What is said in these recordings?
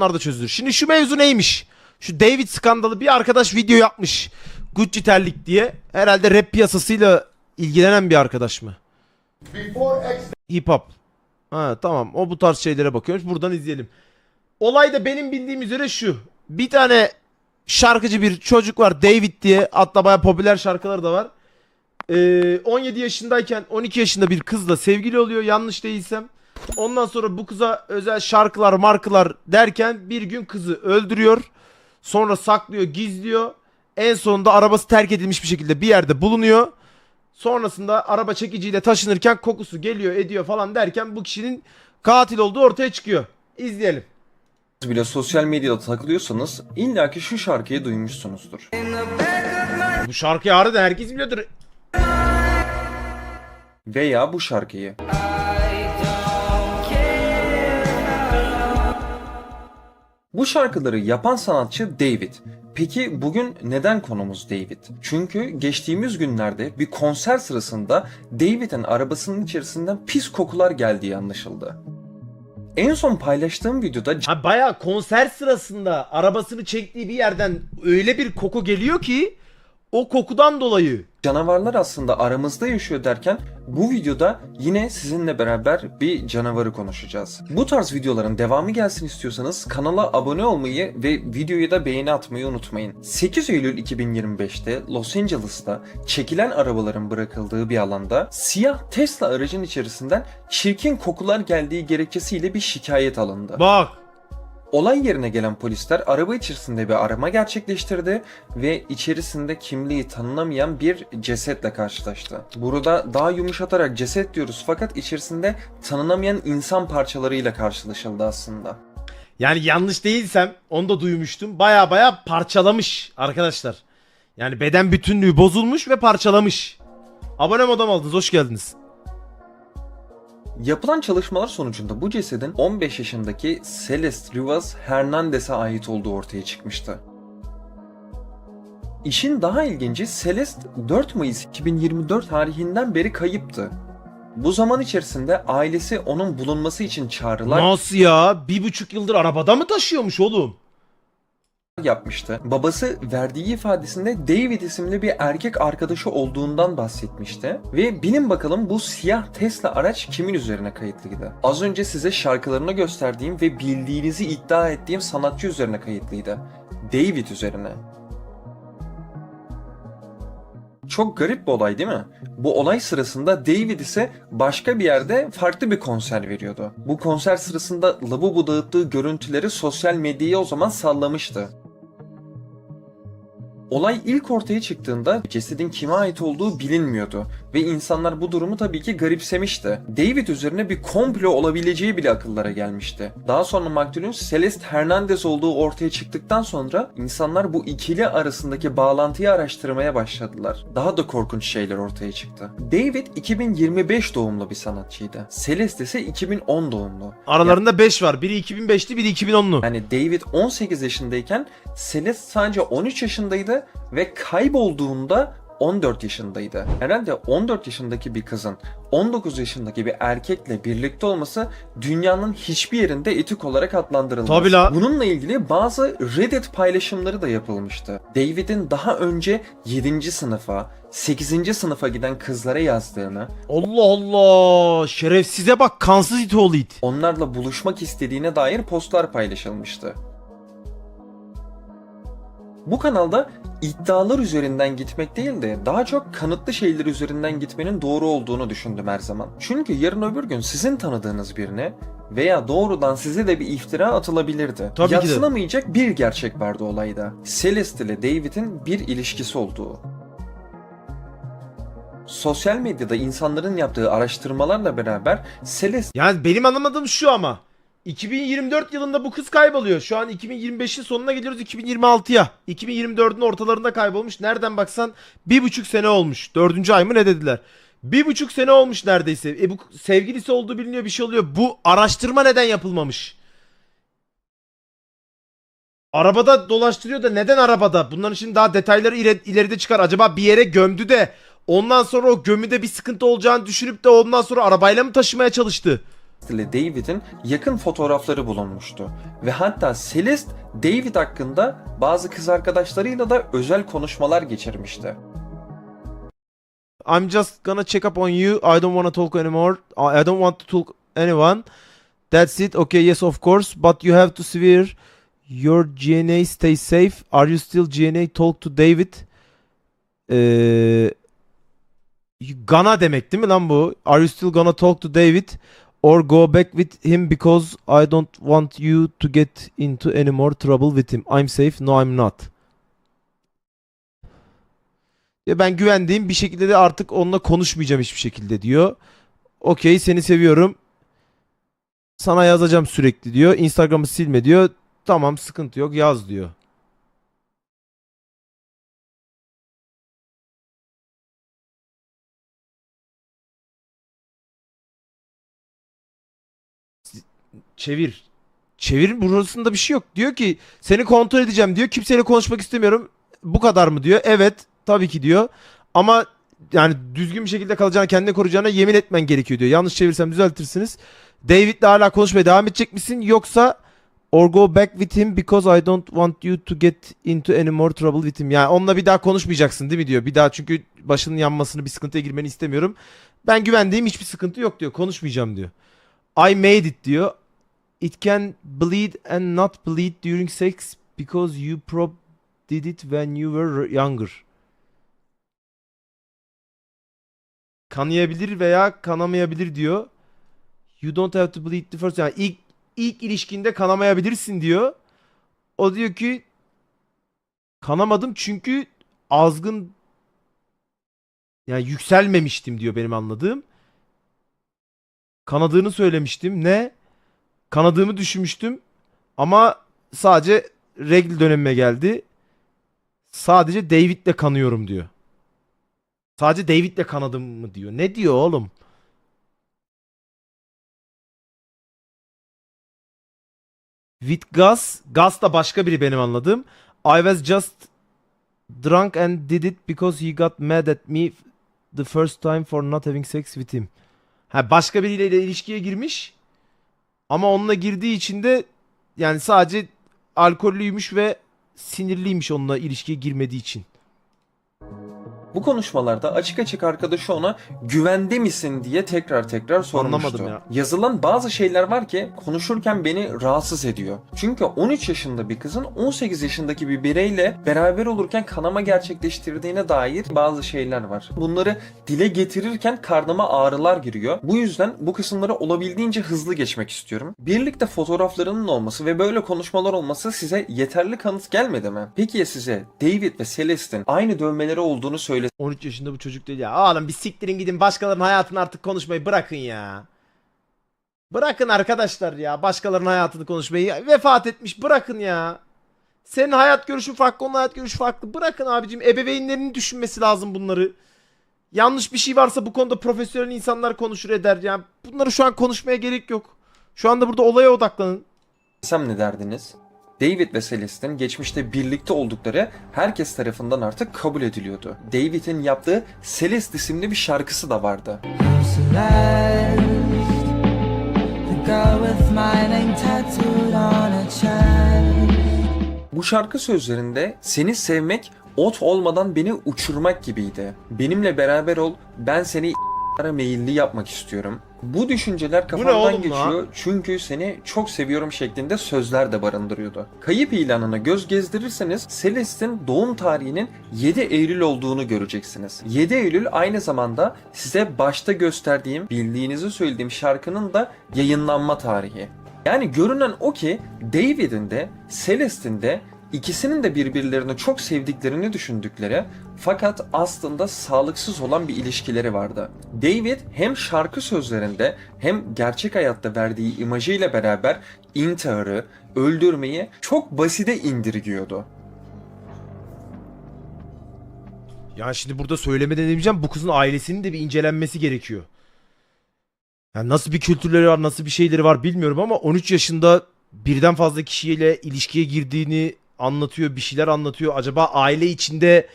Onlar da çözülür. Şimdi şu mevzu neymiş? Şu David skandalı bir arkadaş video yapmış. Gucci terlik diye. Herhalde rap piyasasıyla ilgilenen bir arkadaş mı? Hip hop. Ha tamam o bu tarz şeylere bakıyormuş. Buradan izleyelim. Olay da benim bildiğim üzere şu. Bir tane şarkıcı bir çocuk var David diye. Hatta bayağı popüler şarkıları da var. Ee, 17 yaşındayken 12 yaşında bir kızla sevgili oluyor yanlış değilsem. Ondan sonra bu kıza özel şarkılar markılar derken bir gün kızı öldürüyor. Sonra saklıyor gizliyor. En sonunda arabası terk edilmiş bir şekilde bir yerde bulunuyor. Sonrasında araba çekiciyle taşınırken kokusu geliyor ediyor falan derken bu kişinin katil olduğu ortaya çıkıyor. İzleyelim. bile sosyal medyada takılıyorsanız illaki şu şarkıyı duymuşsunuzdur. Bu şarkıyı harbiden herkes biliyordur. Veya bu şarkıyı. Bu şarkıları yapan sanatçı David. Peki bugün neden konumuz David? Çünkü geçtiğimiz günlerde bir konser sırasında David'in arabasının içerisinden pis kokular geldiği anlaşıldı. En son paylaştığım videoda Ha bayağı konser sırasında arabasını çektiği bir yerden öyle bir koku geliyor ki o kokudan dolayı. Canavarlar aslında aramızda yaşıyor derken bu videoda yine sizinle beraber bir canavarı konuşacağız. Bu tarz videoların devamı gelsin istiyorsanız kanala abone olmayı ve videoya da beğeni atmayı unutmayın. 8 Eylül 2025'te Los Angeles'ta çekilen arabaların bırakıldığı bir alanda siyah Tesla aracın içerisinden çirkin kokular geldiği gerekçesiyle bir şikayet alındı. Bak. Olay yerine gelen polisler araba içerisinde bir arama gerçekleştirdi ve içerisinde kimliği tanınamayan bir cesetle karşılaştı. Burada daha yumuşatarak ceset diyoruz fakat içerisinde tanınamayan insan parçalarıyla karşılaşıldı aslında. Yani yanlış değilsem onu da duymuştum. Baya baya parçalamış arkadaşlar. Yani beden bütünlüğü bozulmuş ve parçalamış. Abone modem aldınız hoş geldiniz. Yapılan çalışmalar sonucunda bu cesedin 15 yaşındaki Celeste Rivas Hernandez'e ait olduğu ortaya çıkmıştı. İşin daha ilginci Celeste 4 Mayıs 2024 tarihinden beri kayıptı. Bu zaman içerisinde ailesi onun bulunması için çağrılar Nasıl ya? Bir buçuk yıldır arabada mı taşıyormuş oğlum? Yapmıştı. Babası verdiği ifadesinde David isimli bir erkek arkadaşı olduğundan bahsetmişti. Ve bilin bakalım bu siyah Tesla araç kimin üzerine kayıtlıydı? Az önce size şarkılarını gösterdiğim ve bildiğinizi iddia ettiğim sanatçı üzerine kayıtlıydı. David üzerine. Çok garip bir olay değil mi? Bu olay sırasında David ise başka bir yerde farklı bir konser veriyordu. Bu konser sırasında lavabo dağıttığı görüntüleri sosyal medyaya o zaman sallamıştı. Olay ilk ortaya çıktığında cesedin kime ait olduğu bilinmiyordu ve insanlar bu durumu tabii ki garipsemişti. David üzerine bir komplo olabileceği bile akıllara gelmişti. Daha sonra maktulün Celeste Hernandez olduğu ortaya çıktıktan sonra insanlar bu ikili arasındaki bağlantıyı araştırmaya başladılar. Daha da korkunç şeyler ortaya çıktı. David 2025 doğumlu bir sanatçıydı. Celeste ise 2010 doğumlu. Aralarında 5 var. Biri 2005'li biri 2010'lu. Yani David 18 yaşındayken Celeste sadece 13 yaşındaydı ve kaybolduğunda 14 yaşındaydı. Herhalde 14 yaşındaki bir kızın 19 yaşındaki bir erkekle birlikte olması dünyanın hiçbir yerinde etik olarak adlandırılmaz. Tabii la. Bununla ilgili bazı Reddit paylaşımları da yapılmıştı. David'in daha önce 7. sınıfa, 8. sınıfa giden kızlara yazdığını, Allah Allah. Şerefsize bak kansız it oğlu it. onlarla buluşmak istediğine dair postlar paylaşılmıştı. Bu kanalda iddialar üzerinden gitmek değil de daha çok kanıtlı şeyler üzerinden gitmenin doğru olduğunu düşündüm her zaman. Çünkü yarın öbür gün sizin tanıdığınız birine veya doğrudan size de bir iftira atılabilirdi. Tabii ki de. Yatsınamayacak bir gerçek vardı olayda. Celeste ile David'in bir ilişkisi olduğu. Sosyal medyada insanların yaptığı araştırmalarla beraber Celeste Yani benim anlamadığım şu ama. 2024 yılında bu kız kayboluyor. Şu an 2025'in sonuna geliyoruz 2026'ya. 2024'ün ortalarında kaybolmuş. Nereden baksan bir buçuk sene olmuş. Dördüncü ay mı ne dediler? Bir buçuk sene olmuş neredeyse. E bu sevgilisi olduğu biliniyor bir şey oluyor. Bu araştırma neden yapılmamış? Arabada dolaştırıyor da neden arabada? Bunların şimdi daha detayları ileri- ileride çıkar. Acaba bir yere gömdü de ondan sonra o gömüde bir sıkıntı olacağını düşünüp de ondan sonra arabayla mı taşımaya çalıştı? İle David'in yakın fotoğrafları bulunmuştu. Ve hatta Celeste, David hakkında bazı kız arkadaşlarıyla da özel konuşmalar geçirmişti. I'm just gonna check up on you. I don't wanna talk anymore. I don't want to talk anyone. That's it. Okay, yes, of course. But you have to swear your GNA stay safe. Are you still GNA? Talk to David. Ee, gonna demek değil mi lan bu? Are you still gonna talk to David? Or go back with him because I don't want you to get into any more trouble with him. I'm safe. No, I'm not. Ya ben güvendiğim bir şekilde de artık onunla konuşmayacağım hiçbir şekilde diyor. Okey seni seviyorum. Sana yazacağım sürekli diyor. Instagram'ı silme diyor. Tamam sıkıntı yok yaz diyor. Çevir. Çevir burasında bir şey yok. Diyor ki seni kontrol edeceğim diyor. Kimseyle konuşmak istemiyorum. Bu kadar mı diyor. Evet tabii ki diyor. Ama yani düzgün bir şekilde kalacağına kendini koruyacağına yemin etmen gerekiyor diyor. Yanlış çevirsem düzeltirsiniz. David'le hala konuşmaya devam edecek misin yoksa or go back with him because I don't want you to get into any more trouble with him. Yani onunla bir daha konuşmayacaksın değil mi diyor. Bir daha çünkü başının yanmasını bir sıkıntıya girmeni istemiyorum. Ben güvendiğim hiçbir sıkıntı yok diyor. Konuşmayacağım diyor. I made it diyor. It can bleed and not bleed during sex because you prob did it when you were younger. Kanayabilir veya kanamayabilir diyor. You don't have to bleed the first. Yani ilk ilk ilişkinde kanamayabilirsin diyor. O diyor ki kanamadım çünkü azgın yani yükselmemiştim diyor benim anladığım. Kanadığını söylemiştim. Ne? Kanadığımı düşünmüştüm. Ama sadece regl dönemime geldi. Sadece David'le kanıyorum diyor. Sadece David'le kanadım mı diyor. Ne diyor oğlum? With Gus. Gus da başka biri benim anladığım. I was just drunk and did it because he got mad at me the first time for not having sex with him. Ha başka biriyle ilişkiye girmiş. Ama onunla girdiği için de yani sadece alkollüymüş ve sinirliymiş onunla ilişkiye girmediği için. Bu konuşmalarda açık açık arkadaşı ona güvende misin diye tekrar tekrar sormuştu. Anlamadım ya. Yazılan bazı şeyler var ki konuşurken beni rahatsız ediyor. Çünkü 13 yaşında bir kızın 18 yaşındaki bir bireyle beraber olurken kanama gerçekleştirdiğine dair bazı şeyler var. Bunları dile getirirken karnıma ağrılar giriyor. Bu yüzden bu kısımları olabildiğince hızlı geçmek istiyorum. Birlikte fotoğraflarının olması ve böyle konuşmalar olması size yeterli kanıt gelmedi mi? Peki ya size David ve Celeste'in aynı dövmeleri olduğunu söyle 13 yaşında bu çocuk değil ya. Oğlum bir siktirin gidin başkalarının hayatını artık konuşmayı bırakın ya. Bırakın arkadaşlar ya başkalarının hayatını konuşmayı. Vefat etmiş bırakın ya. Senin hayat görüşün farklı, onun hayat görüşü farklı. Bırakın abicim ebeveynlerinin düşünmesi lazım bunları. Yanlış bir şey varsa bu konuda profesyonel insanlar konuşur eder. Yani bunları şu an konuşmaya gerek yok. Şu anda burada olaya odaklanın. Desem ne derdiniz? David ve Celeste'in geçmişte birlikte oldukları herkes tarafından artık kabul ediliyordu. David'in yaptığı Celeste isimli bir şarkısı da vardı. Bu şarkı sözlerinde seni sevmek ot olmadan beni uçurmak gibiydi. Benimle beraber ol, ben seni meyilli yapmak istiyorum. Bu düşünceler kafamdan oğlum lan? geçiyor çünkü seni çok seviyorum şeklinde sözler de barındırıyordu. Kayıp ilanına göz gezdirirseniz Celeste'in doğum tarihinin 7 Eylül olduğunu göreceksiniz. 7 Eylül aynı zamanda size başta gösterdiğim, bildiğinizi söylediğim şarkının da yayınlanma tarihi. Yani görünen o ki David'in de Celeste'in de ikisinin de birbirlerini çok sevdiklerini düşündükleri fakat aslında sağlıksız olan bir ilişkileri vardı. David hem şarkı sözlerinde hem gerçek hayatta verdiği imajıyla beraber intiharı, öldürmeyi çok basite indirgiyordu. Yani şimdi burada söylemeden demeyeceğim bu kızın ailesinin de bir incelenmesi gerekiyor. Yani nasıl bir kültürleri var, nasıl bir şeyleri var bilmiyorum ama 13 yaşında birden fazla kişiyle ilişkiye girdiğini anlatıyor, bir şeyler anlatıyor. Acaba aile içinde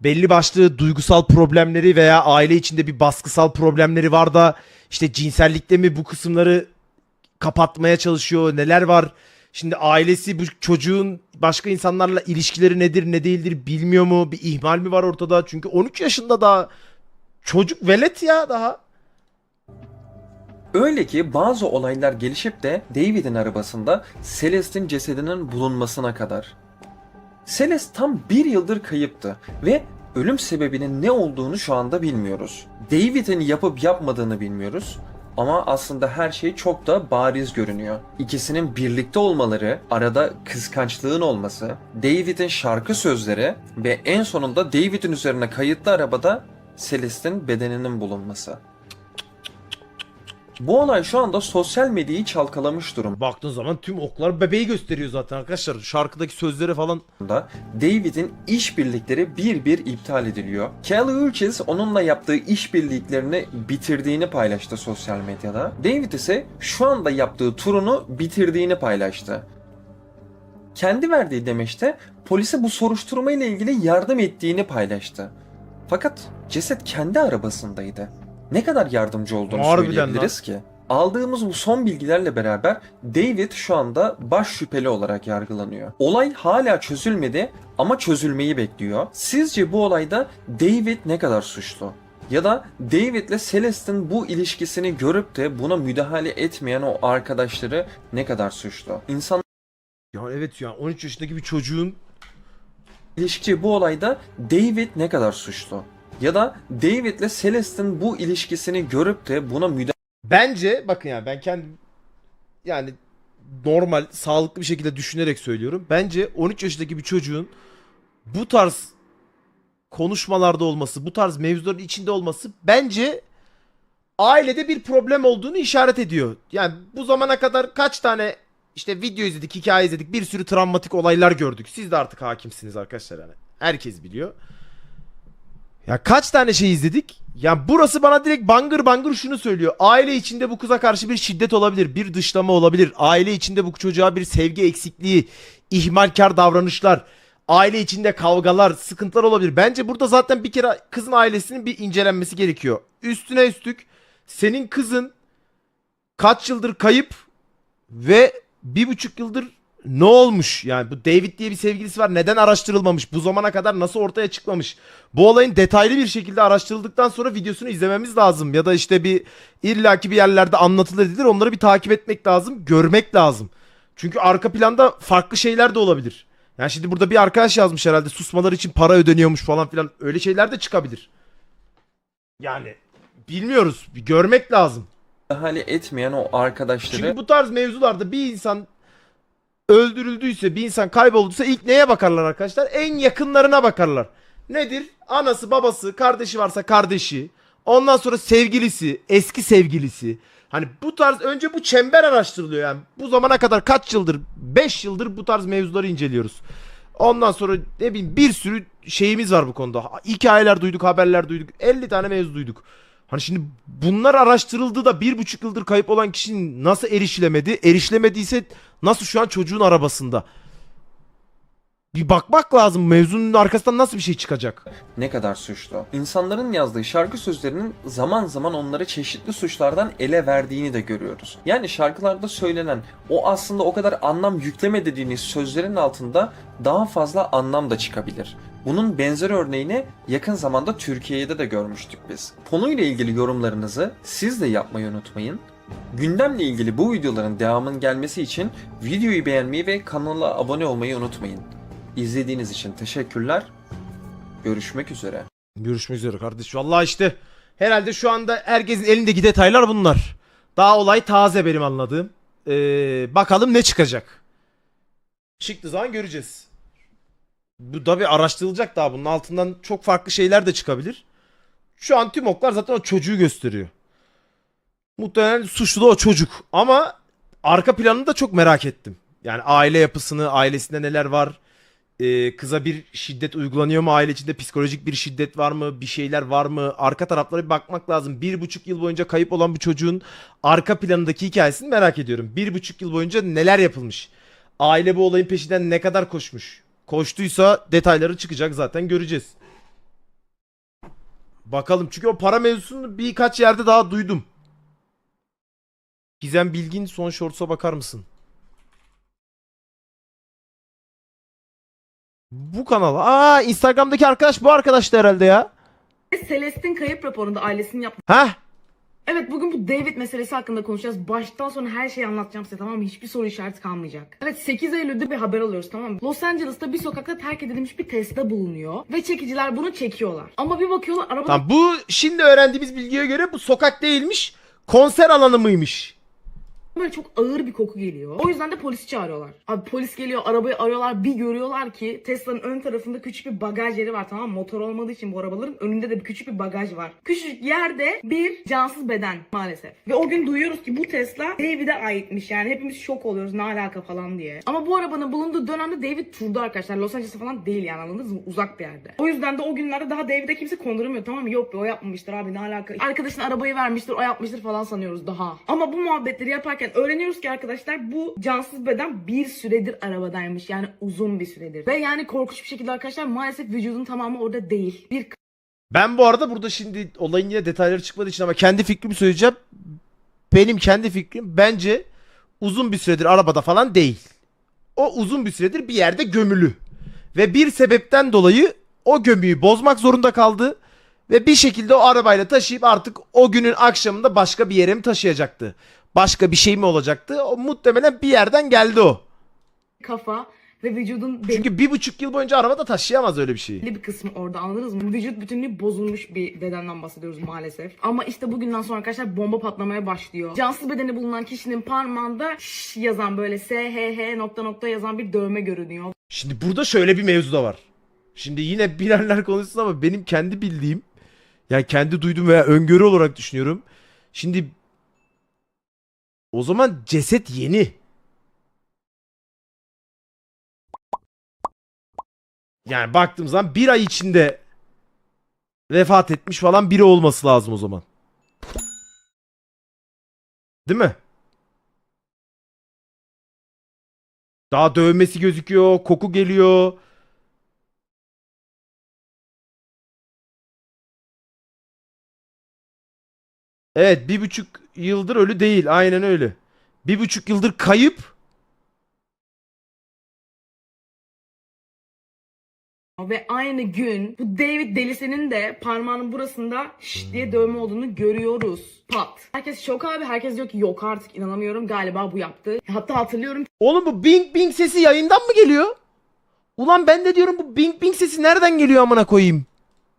belli başlı duygusal problemleri veya aile içinde bir baskısal problemleri var da işte cinsellikte mi bu kısımları kapatmaya çalışıyor. Neler var? Şimdi ailesi bu çocuğun başka insanlarla ilişkileri nedir ne değildir bilmiyor mu? Bir ihmal mi var ortada? Çünkü 13 yaşında daha çocuk velet ya daha. Öyle ki bazı olaylar gelişip de David'in arabasında Celeste'in cesedinin bulunmasına kadar. Celeste tam bir yıldır kayıptı ve ölüm sebebinin ne olduğunu şu anda bilmiyoruz. David'in yapıp yapmadığını bilmiyoruz. Ama aslında her şey çok da bariz görünüyor. İkisinin birlikte olmaları, arada kıskançlığın olması, David'in şarkı sözleri ve en sonunda David'in üzerine kayıtlı arabada Celeste'in bedeninin bulunması. Bu olay şu anda sosyal medyayı çalkalamış durumda. Baktığın zaman tüm oklar bebeği gösteriyor zaten arkadaşlar. Şarkıdaki sözlere falan. David'in işbirlikleri bir bir iptal ediliyor. Kelly Uchis onunla yaptığı işbirliklerini bitirdiğini paylaştı sosyal medyada. David ise şu anda yaptığı turunu bitirdiğini paylaştı. Kendi verdiği demeçte polise bu soruşturma ile ilgili yardım ettiğini paylaştı. Fakat ceset kendi arabasındaydı. Ne kadar yardımcı olduğunu Harbiden söyleyebiliriz ki? Aldığımız bu son bilgilerle beraber David şu anda baş şüpheli olarak yargılanıyor. Olay hala çözülmedi ama çözülmeyi bekliyor. Sizce bu olayda David ne kadar suçlu? Ya da David'le Celeste'in bu ilişkisini görüp de buna müdahale etmeyen o arkadaşları ne kadar suçlu? İnsan Ya evet ya 13 yaşındaki bir çocuğun ilişki bu olayda David ne kadar suçlu? Ya da David'le Celeste'in bu ilişkisini görüp de buna müdahale Bence bakın yani ben kendim yani normal sağlıklı bir şekilde düşünerek söylüyorum. Bence 13 yaşındaki bir çocuğun bu tarz konuşmalarda olması, bu tarz mevzuların içinde olması bence ailede bir problem olduğunu işaret ediyor. Yani bu zamana kadar kaç tane işte video izledik, hikaye izledik, bir sürü travmatik olaylar gördük. Siz de artık hakimsiniz arkadaşlar yani. Herkes biliyor. Ya kaç tane şey izledik? Ya burası bana direkt bangır bangır şunu söylüyor. Aile içinde bu kıza karşı bir şiddet olabilir, bir dışlama olabilir. Aile içinde bu çocuğa bir sevgi eksikliği, ihmalkar davranışlar, aile içinde kavgalar, sıkıntılar olabilir. Bence burada zaten bir kere kızın ailesinin bir incelenmesi gerekiyor. Üstüne üstlük senin kızın kaç yıldır kayıp ve bir buçuk yıldır ne olmuş? Yani bu David diye bir sevgilisi var. Neden araştırılmamış? Bu zamana kadar nasıl ortaya çıkmamış? Bu olayın detaylı bir şekilde araştırıldıktan sonra videosunu izlememiz lazım. Ya da işte bir illaki bir yerlerde anlatılır edilir. Onları bir takip etmek lazım. Görmek lazım. Çünkü arka planda farklı şeyler de olabilir. Yani şimdi burada bir arkadaş yazmış herhalde susmalar için para ödeniyormuş falan filan. Öyle şeyler de çıkabilir. Yani bilmiyoruz. Bir görmek lazım. etmeyen o arkadaşları Çünkü bu tarz mevzularda bir insan öldürüldüyse, bir insan kaybolduysa ilk neye bakarlar arkadaşlar? En yakınlarına bakarlar. Nedir? Anası, babası, kardeşi varsa kardeşi. Ondan sonra sevgilisi, eski sevgilisi. Hani bu tarz önce bu çember araştırılıyor yani. Bu zamana kadar kaç yıldır? 5 yıldır bu tarz mevzuları inceliyoruz. Ondan sonra ne bileyim bir sürü şeyimiz var bu konuda. Hikayeler duyduk, haberler duyduk. 50 tane mevzu duyduk. Hani şimdi bunlar araştırıldı da bir buçuk yıldır kayıp olan kişinin nasıl erişilemedi? Erişilemediyse nasıl şu an çocuğun arabasında? Bir bakmak lazım mevzunun arkasından nasıl bir şey çıkacak? ne kadar suçlu. İnsanların yazdığı şarkı sözlerinin zaman zaman onları çeşitli suçlardan ele verdiğini de görüyoruz. Yani şarkılarda söylenen o aslında o kadar anlam yükleme dediğiniz sözlerin altında daha fazla anlam da çıkabilir. Bunun benzer örneğini yakın zamanda Türkiye'de de görmüştük biz. Konuyla ilgili yorumlarınızı siz de yapmayı unutmayın. Gündemle ilgili bu videoların devamının gelmesi için videoyu beğenmeyi ve kanala abone olmayı unutmayın. İzlediğiniz için teşekkürler. Görüşmek üzere. Görüşmek üzere kardeş. Vallahi işte herhalde şu anda herkesin elindeki detaylar bunlar. Daha olay taze benim anladığım. Ee, bakalım ne çıkacak. Çıktığı zaman göreceğiz. Bu tabi araştırılacak daha bunun altından çok farklı şeyler de çıkabilir. Şu an tüm oklar zaten o çocuğu gösteriyor. Muhtemelen suçlu da o çocuk. Ama arka planını da çok merak ettim. Yani aile yapısını, ailesinde neler var. Ee, kıza bir şiddet uygulanıyor mu? Aile içinde psikolojik bir şiddet var mı? Bir şeyler var mı? Arka taraflara bir bakmak lazım. Bir buçuk yıl boyunca kayıp olan bir çocuğun arka planındaki hikayesini merak ediyorum. Bir buçuk yıl boyunca neler yapılmış? Aile bu olayın peşinden ne kadar koşmuş? Koştuysa detayları çıkacak zaten göreceğiz. Bakalım çünkü o para mevzusunu birkaç yerde daha duydum. Gizem Bilgin son shorts'a bakar mısın? Bu kanal. Aa Instagram'daki arkadaş bu arkadaştı herhalde ya. Celeste'in kayıp raporunda ailesinin yaptığı... Heh. Evet bugün bu David meselesi hakkında konuşacağız. Baştan sona her şeyi anlatacağım size tamam mı? Hiçbir soru işareti kalmayacak. Evet 8 Eylül'de bir haber alıyoruz tamam mı? Los Angeles'ta bir sokakta terk edilmiş bir Tesla bulunuyor. Ve çekiciler bunu çekiyorlar. Ama bir bakıyorlar arabada Tamam bu şimdi öğrendiğimiz bilgiye göre bu sokak değilmiş. Konser alanı mıymış? Böyle çok ağır bir koku geliyor. O yüzden de polisi çağırıyorlar. Abi polis geliyor arabayı arıyorlar bir görüyorlar ki Tesla'nın ön tarafında küçük bir bagaj yeri var tamam? Motor olmadığı için bu arabaların önünde de bir küçük bir bagaj var. Küçücük yerde bir cansız beden maalesef. Ve o gün duyuyoruz ki bu Tesla David'e aitmiş yani hepimiz şok oluyoruz ne alaka falan diye. Ama bu arabanın bulunduğu dönemde David turda arkadaşlar. Los Angeles falan değil yani anladınız mı? Uzak bir yerde. O yüzden de o günlerde daha David'e kimse konduramıyor tamam mı? Yok be o yapmamıştır abi ne alaka. Arkadaşın arabayı vermiştir o yapmıştır falan sanıyoruz daha. Ama bu muhabbetleri yaparken öğreniyoruz ki arkadaşlar bu cansız beden bir süredir arabadaymış. Yani uzun bir süredir. Ve yani korkunç bir şekilde arkadaşlar maalesef vücudun tamamı orada değil. Bir Ben bu arada burada şimdi olayın yine detayları çıkmadığı için ama kendi fikrimi söyleyeceğim. Benim kendi fikrim bence uzun bir süredir arabada falan değil. O uzun bir süredir bir yerde gömülü. Ve bir sebepten dolayı o gömüyü bozmak zorunda kaldı. Ve bir şekilde o arabayla taşıyıp artık o günün akşamında başka bir yere mi taşıyacaktı? Başka bir şey mi olacaktı? O muhtemelen bir yerden geldi o. kafa ve vücudun belli Çünkü bir buçuk yıl boyunca arabada taşıyamaz öyle bir şeyi. bir kısmı orada anladınız mı? Vücut bütünlüğü bozulmuş bir bedenden bahsediyoruz maalesef. Ama işte bugünden sonra arkadaşlar bomba patlamaya başlıyor. Cansız bedeni bulunan kişinin parmağında "Şş" yazan böyle SHH nokta nokta yazan bir dövme görünüyor. Şimdi burada şöyle bir mevzu da var. Şimdi yine bilenler konuşsun ama benim kendi bildiğim yani kendi duyduğum veya öngörü olarak düşünüyorum. Şimdi o zaman ceset yeni. Yani baktığım zaman bir ay içinde vefat etmiş falan biri olması lazım o zaman. Değil mi? Daha dövmesi gözüküyor, koku geliyor. Evet bir buçuk yıldır ölü değil. Aynen öyle. Bir buçuk yıldır kayıp. Ve aynı gün bu David delisinin de parmağının burasında şş diye dövme olduğunu görüyoruz. Pat. Herkes şok abi. Herkes diyor ki yok artık inanamıyorum galiba bu yaptı. Hatta hatırlıyorum Oğlum bu bing bing sesi yayından mı geliyor? Ulan ben de diyorum bu bing bing sesi nereden geliyor amına koyayım?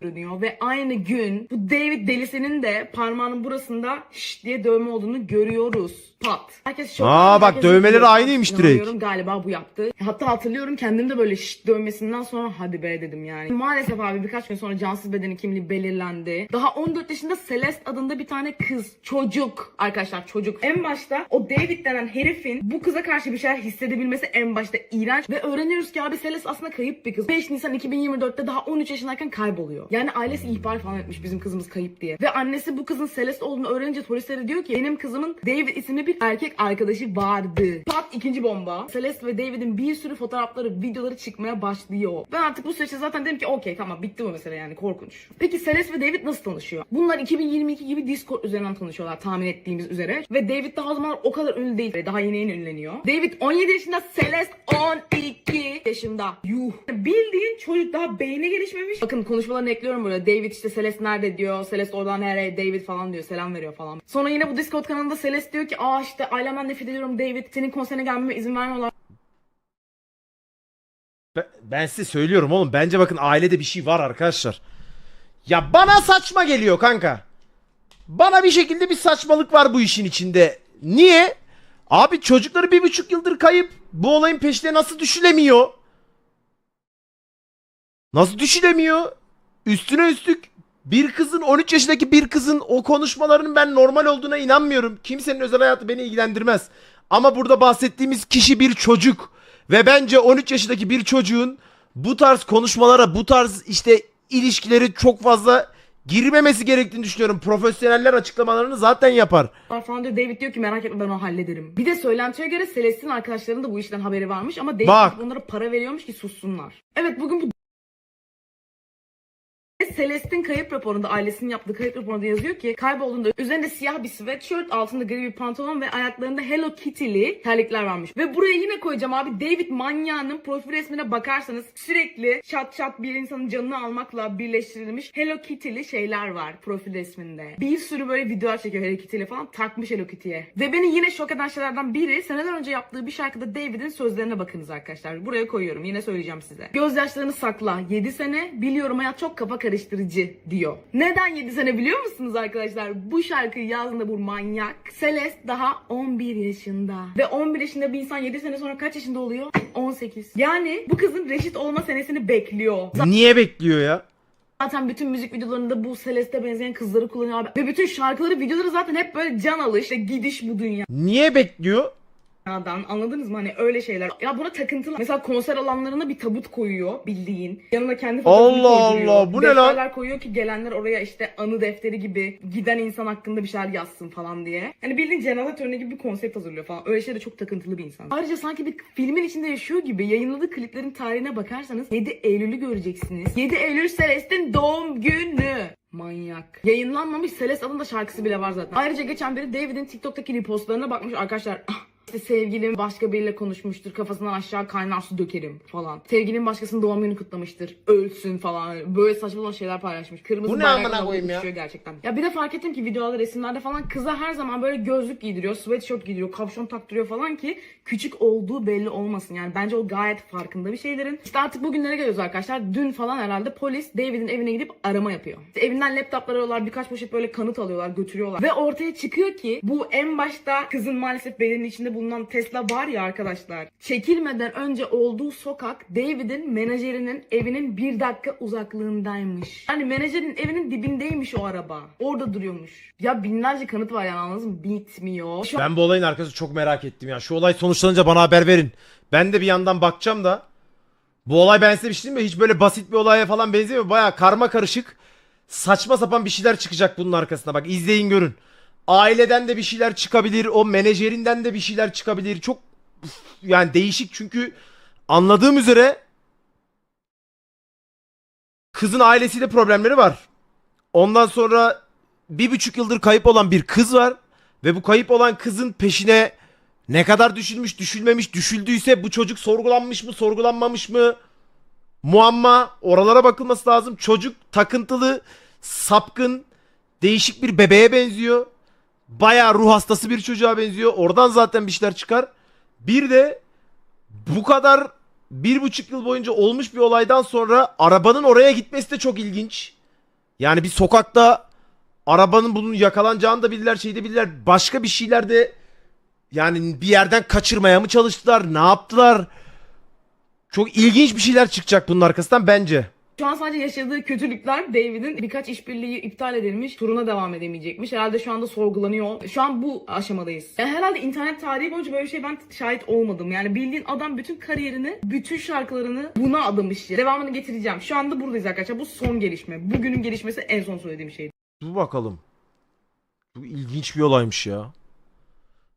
Görünüyor ve aynı gün bu David delisinin de parmağının burasında şş diye dövme olduğunu görüyoruz. Pat. Herkes şok. Aa, bak, herkes dövmeleri "Yok, aynıymış direkt." inanamıyorum, Galiba bu yaptı. Hatta hatırlıyorum kendim de böyle şş dövmesinden sonra hadi be dedim yani. Maalesef abi birkaç gün sonra cansız bedeni kimliği belirlendi. Daha 14 yaşında Celeste adında bir tane kız. Çocuk. Arkadaşlar çocuk. En başta o David denen herifin bu kıza karşı bir şeyler hissedebilmesi en başta iğrenç. Ve öğreniyoruz ki abi Celeste aslında kayıp bir kız. 5 Nisan 2024'te daha 13 yaşındayken kayboluyor. Yani ailesi ihbar falan etmiş bizim kızımız kayıp diye. Ve annesi bu kızın Celeste olduğunu öğrenince polislere diyor ki benim kızımın David isimli bir erkek arkadaşı vardı. Pat ikinci bomba. Celeste ve David'in bir sürü fotoğrafları, videoları çıkmaya başlıyor. Ben artık bu süreçte zaten dedim ki okey tamam bitti bu mesele yani korkunç. Peki Celeste ve David nasıl tanışıyor? Bunlar 2022 gibi Discord üzerinden tanışıyorlar tahmin ettiğimiz üzere. Ve David daha o zaman o kadar ünlü değil. Daha yeni yeni ünleniyor. David 17 yaşında, Celeste 12 yaşında. Yuh. Bildiğin çocuk daha beyni gelişmemiş. Bakın konuşmalarını ekliyorum böyle. David işte Celeste nerede diyor. Celeste oradan nereye David falan diyor. Selam veriyor falan. Sonra yine bu Discord kanalında Celeste diyor ki aa işte ailemden nefret ediyorum David. Senin konserine gelmeme izin vermiyorlar. Ben, ben size söylüyorum oğlum. Bence bakın ailede bir şey var arkadaşlar. Ya bana saçma geliyor kanka. Bana bir şekilde bir saçmalık var bu işin içinde. Niye? Abi çocukları bir buçuk yıldır kayıp. Bu olayın peşine nasıl düşülemiyor? Nasıl düşülemiyor? Üstüne üstlük bir kızın 13 yaşındaki bir kızın o konuşmalarının ben normal olduğuna inanmıyorum. Kimsenin özel hayatı beni ilgilendirmez. Ama burada bahsettiğimiz kişi bir çocuk. Ve bence 13 yaşındaki bir çocuğun bu tarz konuşmalara, bu tarz işte ilişkileri çok fazla girmemesi gerektiğini düşünüyorum. Profesyoneller açıklamalarını zaten yapar. falan diyor. David diyor ki merak etme ben onu hallederim. Bir de söylentiye göre Celeste'in arkadaşlarının da bu işten haberi varmış ama David Bak. onlara para veriyormuş ki sussunlar. Evet bugün bu Celeste'in kayıp raporunda ailesinin yaptığı kayıp raporunda yazıyor ki kaybolduğunda üzerinde siyah bir sweatshirt altında gri bir pantolon ve ayaklarında Hello Kitty'li terlikler varmış. Ve buraya yine koyacağım abi David manyağının profil resmine bakarsanız sürekli çat çat bir insanın canını almakla birleştirilmiş Hello Kitty'li şeyler var profil resminde. Bir sürü böyle videolar çekiyor Hello Kitty'li falan takmış Hello Kitty'ye. Ve beni yine şok eden şeylerden biri seneler önce yaptığı bir şarkıda David'in sözlerine bakınız arkadaşlar. Buraya koyuyorum yine söyleyeceğim size. Gözyaşlarını sakla 7 sene biliyorum hayat çok kafa karıştırıcı diyor. Neden 7 sene biliyor musunuz arkadaşlar? Bu şarkıyı yazdığında bu manyak. Celeste daha 11 yaşında. Ve 11 yaşında bir insan 7 sene sonra kaç yaşında oluyor? 18. Yani bu kızın reşit olma senesini bekliyor. Niye bekliyor ya? Zaten bütün müzik videolarında bu Celeste'e benzeyen kızları kullanıyor abi. Ve bütün şarkıları, videoları zaten hep böyle can alış, işte gidiş bu dünya. Niye bekliyor? Dünyadan anladınız mı hani öyle şeyler. Ya buna takıntılı. Mesela konser alanlarına bir tabut koyuyor bildiğin. Yanına kendi fotoğrafını Allah koyduruyor. Allah, bu ne lan? Defterler koyuyor ki gelenler oraya işte anı defteri gibi giden insan hakkında bir şeyler yazsın falan diye. Hani bildiğin cenaze töreni gibi bir konsept hazırlıyor falan. Öyle şeyde çok takıntılı bir insan. Ayrıca sanki bir filmin içinde yaşıyor gibi yayınladığı kliplerin tarihine bakarsanız 7 Eylül'ü göreceksiniz. 7 Eylül Celeste'in doğum günü. Manyak. Yayınlanmamış Celeste adında şarkısı bile var zaten. Ayrıca geçen biri David'in TikTok'taki repostlarına bakmış arkadaşlar. "Ah, işte sevgilim başka biriyle konuşmuştur. Kafasından aşağı kaynar su dökerim falan. Sevgilim başkasının doğum günü kutlamıştır. Ölsün falan. Böyle saçma sapan şeyler paylaşmış. Kırmızı Bu ne amına koyayım ya? gerçekten. Ya bir de fark ettim ki videolarda resimlerde falan kıza her zaman böyle gözlük giydiriyor. Sweatshirt giydiriyor. Kapşon taktırıyor falan ki küçük olduğu belli olmasın. Yani bence o gayet farkında bir şeylerin. İşte artık bugünlere geliyoruz arkadaşlar. Dün falan herhalde polis David'in evine gidip arama yapıyor. İşte evinden laptoplar alıyorlar. Birkaç poşet böyle kanıt alıyorlar. Götürüyorlar. Ve ortaya çıkıyor ki bu en başta kızın maalesef bedeninin içinde bulunan Tesla var ya arkadaşlar. Çekilmeden önce olduğu sokak David'in menajerinin evinin bir dakika uzaklığındaymış. Yani menajerin evinin dibindeymiş o araba. Orada duruyormuş. Ya binlerce kanıt var yani anladınız mı? Bitmiyor. Şu Ben bu olayın arkasını çok merak ettim ya. Şu olay sonuçlanınca bana haber verin. Ben de bir yandan bakacağım da. Bu olay ben size bir şey mi? Hiç böyle basit bir olaya falan benzemiyor. Baya karma karışık. Saçma sapan bir şeyler çıkacak bunun arkasına. Bak izleyin görün. Aileden de bir şeyler çıkabilir. O menajerinden de bir şeyler çıkabilir. Çok yani değişik çünkü anladığım üzere kızın ailesiyle problemleri var. Ondan sonra bir buçuk yıldır kayıp olan bir kız var. Ve bu kayıp olan kızın peşine ne kadar düşülmüş, düşülmemiş, düşüldüyse bu çocuk sorgulanmış mı, sorgulanmamış mı? Muamma. Oralara bakılması lazım. Çocuk takıntılı, sapkın, değişik bir bebeğe benziyor. Bayağı ruh hastası bir çocuğa benziyor. Oradan zaten bir şeyler çıkar. Bir de bu kadar bir buçuk yıl boyunca olmuş bir olaydan sonra arabanın oraya gitmesi de çok ilginç. Yani bir sokakta arabanın bunun yakalanacağını da bilirler şeyi de bilirler. Başka bir şeyler de yani bir yerden kaçırmaya mı çalıştılar? Ne yaptılar? Çok ilginç bir şeyler çıkacak bunun arkasından bence. Şu an sadece yaşadığı kötülükler David'in birkaç işbirliği iptal edilmiş, turuna devam edemeyecekmiş. Herhalde şu anda sorgulanıyor. Şu an bu aşamadayız. Yani herhalde internet tarihi boyunca böyle şey ben şahit olmadım. Yani bildiğin adam bütün kariyerini, bütün şarkılarını buna adamış. Devamını getireceğim. Şu anda buradayız arkadaşlar. Bu son gelişme. Bugünün gelişmesi en son söylediğim şey. Dur bakalım. Bu ilginç bir olaymış ya.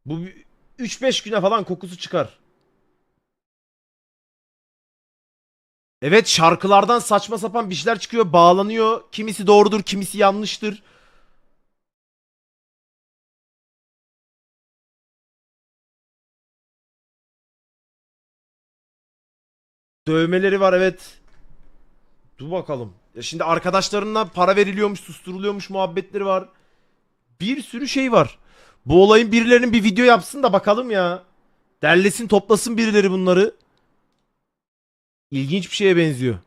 Bu bir- 3-5 güne falan kokusu çıkar. Evet şarkılardan saçma sapan bir şeyler çıkıyor, bağlanıyor. Kimisi doğrudur, kimisi yanlıştır. Dövmeleri var evet. Dur bakalım. Ya şimdi arkadaşlarından para veriliyormuş, susturuluyormuş muhabbetleri var. Bir sürü şey var. Bu olayın birilerinin bir video yapsın da bakalım ya. Derlesin toplasın birileri bunları. İlginç bir şeye benziyor.